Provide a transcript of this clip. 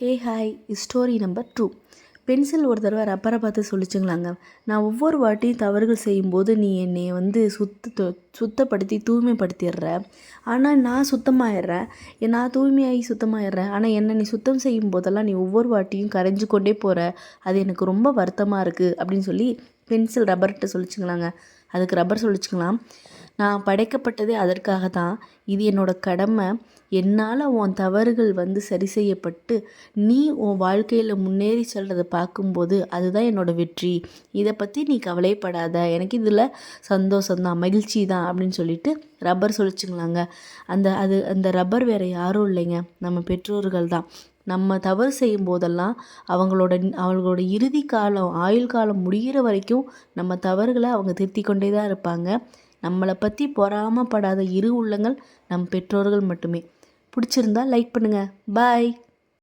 Hey hi story number two pencil ஒரு தடவை ரப்பரை பார்த்து சொல்லிச்சுங்களாங்க. நான் ஒவ்வொரு வாட்டியும் தவறுகள் செய்யும்போது நீ என்னை வந்து சுத்த சுத்தப்படுத்தி தூய்மைப்படுத்திடுற. ஆனால் நான் சுத்தமாகிடுறேன் நான் தூய்மையாகி சுத்தமாகிடுறேன் ஆனால் என்னை நீ சுத்தம் செய்யும் போதெல்லாம் நீ ஒவ்வொரு வாட்டியும் கரைஞ்சு கொண்டே போகிற அது எனக்கு ரொம்ப வருத்தமாக இருக்குது அப்படின்னு சொல்லி பென்சில் ரப்பர்கிட்ட சொல்லிச்சுங்களாங்க. அதுக்கு ரப்பர் சொல்லிச்சுங்களாம். நான் படைக்கப்பட்டதே அதற்காக தான் இது என்னோடய கடமை. என்னால் உன் தவறுகள் வந்து சரி செய்யப்பட்டு நீ உன் வாழ்க்கையில் முன்னேறி செல்றதை பார்க்கும்போது அதுதான் என்னோடய வெற்றி. இதை பற்றி நீ கவலைப்படாத. எனக்கு இதில் சந்தோஷந்தான் மகிழ்ச்சி தான் அப்படின்னு சொல்லிட்டு ரப்பர் சொல்லிச்சுங்களாங்க. அந்த அது அந்த ரப்பர் வேறு யாரும் இல்லைங்க. நம்ம பெற்றோர்கள் தான் நம்ம தவறு செய்யும் போதெல்லாம் அவங்களோட அவங்களோட இறுதி காலம் ஆயுள் காலம் முடிகிற வரைக்கும் நம்ம தவறுகளை அவங்க திருத்தி கொண்டே தான் இருப்பாங்க. நம்மளை பற்றி பொறாமப்படாத இரு உள்ளங்கள் நம் பெற்றோர்கள் மட்டுமே. பிடிச்சிருந்தா லைக் பண்ணுங்கள் பாய்